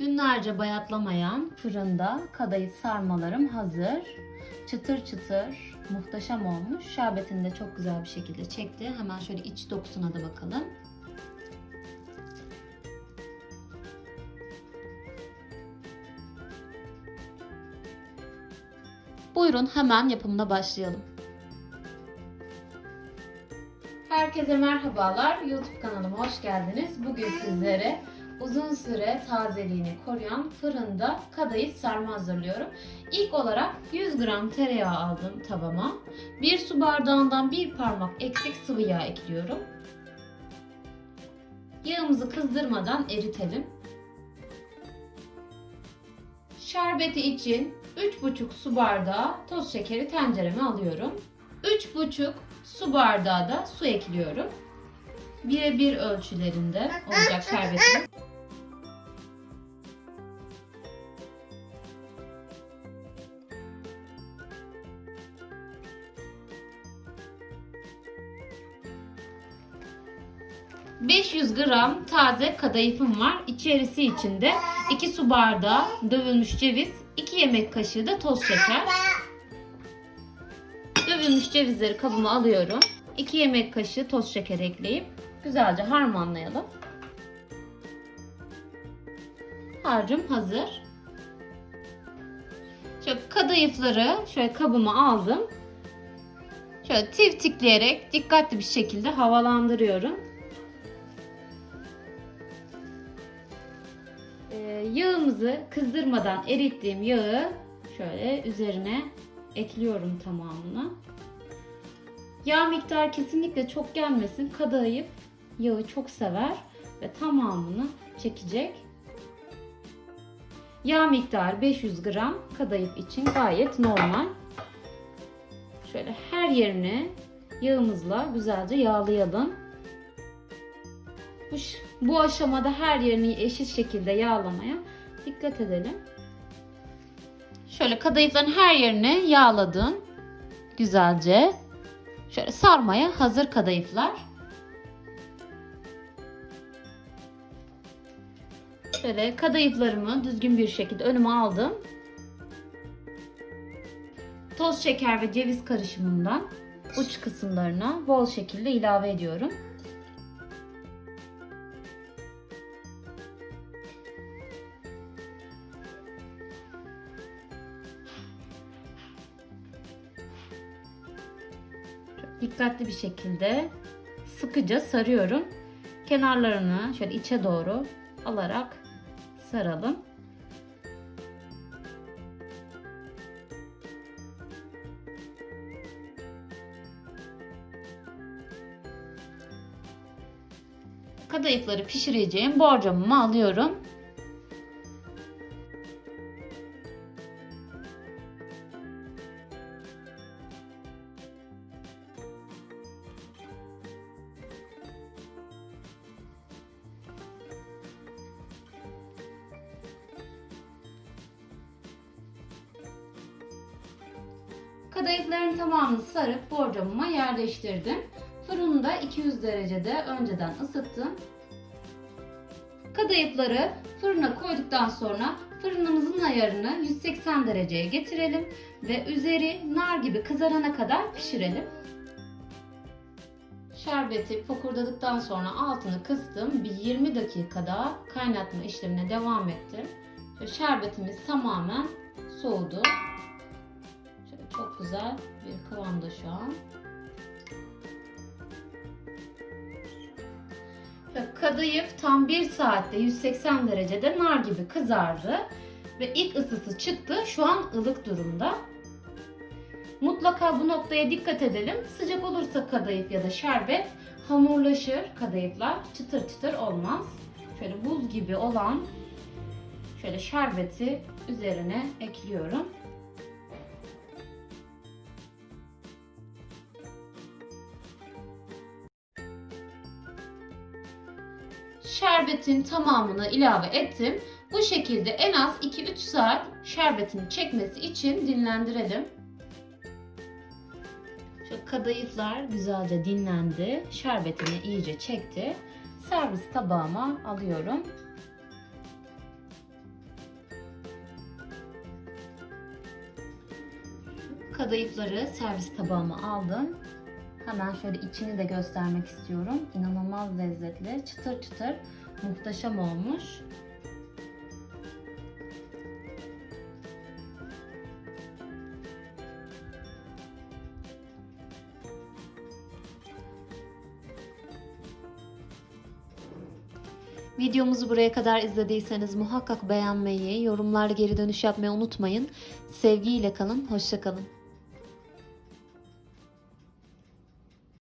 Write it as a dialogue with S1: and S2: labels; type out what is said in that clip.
S1: Günlerce bayatlamayan fırında kadayıf sarmalarım hazır. Çıtır çıtır muhteşem olmuş. Şerbetini de çok güzel bir şekilde çekti. Hemen şöyle iç dokusuna da bakalım. Buyurun hemen yapımına başlayalım. Herkese merhabalar. YouTube kanalıma hoş geldiniz. Bugün sizlere uzun süre tazeliğini koruyan fırında kadayıf sarma hazırlıyorum. İlk olarak 100 gram tereyağı aldım tavama. 1 su bardağından bir parmak eksik sıvı yağ ekliyorum. Yağımızı kızdırmadan eritelim. Şerbeti için 3,5 su bardağı toz şekeri tencereme alıyorum. 3,5 su bardağı da su ekliyorum. 1'e 1 ölçülerinde olacak şerbetimiz. ...500 gram taze kadayıfım var. İçerisi içinde 2 su bardağı dövülmüş ceviz, 2 yemek kaşığı da toz şeker. Dövülmüş cevizleri kabıma alıyorum. 2 yemek kaşığı toz şeker ekleyip güzelce harmanlayalım. Harcım hazır. Şöyle kadayıfları şöyle kabıma aldım. Şöyle tiftikleyerek dikkatli bir şekilde havalandırıyorum. Ee, yağımızı kızdırmadan erittiğim yağı şöyle üzerine ekliyorum tamamını. Yağ miktarı kesinlikle çok gelmesin. Kadayıf yağı çok sever ve tamamını çekecek. Yağ miktarı 500 gram kadayıf için gayet normal. Şöyle her yerini yağımızla güzelce yağlayalım. Bu, bu aşamada her yerini eşit şekilde yağlamaya dikkat edelim. Şöyle kadayıfların her yerini yağladım. Güzelce. Şöyle sarmaya hazır kadayıflar. Şöyle kadayıflarımı düzgün bir şekilde önüme aldım. Toz şeker ve ceviz karışımından uç kısımlarına bol şekilde ilave ediyorum. Dikkatli bir şekilde sıkıca sarıyorum. Kenarlarını şöyle içe doğru alarak saralım. Kadayıfları pişireceğim borcamımı alıyorum. Kadayıfların tamamını sarıp borcamıma yerleştirdim. Fırını da 200 derecede önceden ısıttım. Kadayıfları fırına koyduktan sonra fırınımızın ayarını 180 dereceye getirelim ve üzeri nar gibi kızarana kadar pişirelim. Şerbeti fokurdadıktan sonra altını kıstım. Bir 20 dakikada kaynatma işlemine devam ettim. Şerbetimiz tamamen soğudu. Çok güzel bir kıvamda şu an. Kadayıf tam 1 saatte 180 derecede nar gibi kızardı ve ilk ısısı çıktı. Şu an ılık durumda. Mutlaka bu noktaya dikkat edelim. Sıcak olursa kadayıf ya da şerbet hamurlaşır kadayıflar. Çıtır çıtır olmaz. Şöyle buz gibi olan şöyle şerbeti üzerine ekliyorum. şerbetin tamamını ilave ettim. Bu şekilde en az 2-3 saat şerbetini çekmesi için dinlendirelim. Şu kadayıflar güzelce dinlendi. Şerbetini iyice çekti. Servis tabağıma alıyorum. Kadayıfları servis tabağıma aldım. Hemen şöyle içini de göstermek istiyorum. İnanılmaz lezzetli, çıtır çıtır, muhteşem olmuş. Videomuzu buraya kadar izlediyseniz muhakkak beğenmeyi, yorumlarda geri dönüş yapmayı unutmayın. Sevgiyle kalın, hoşça kalın.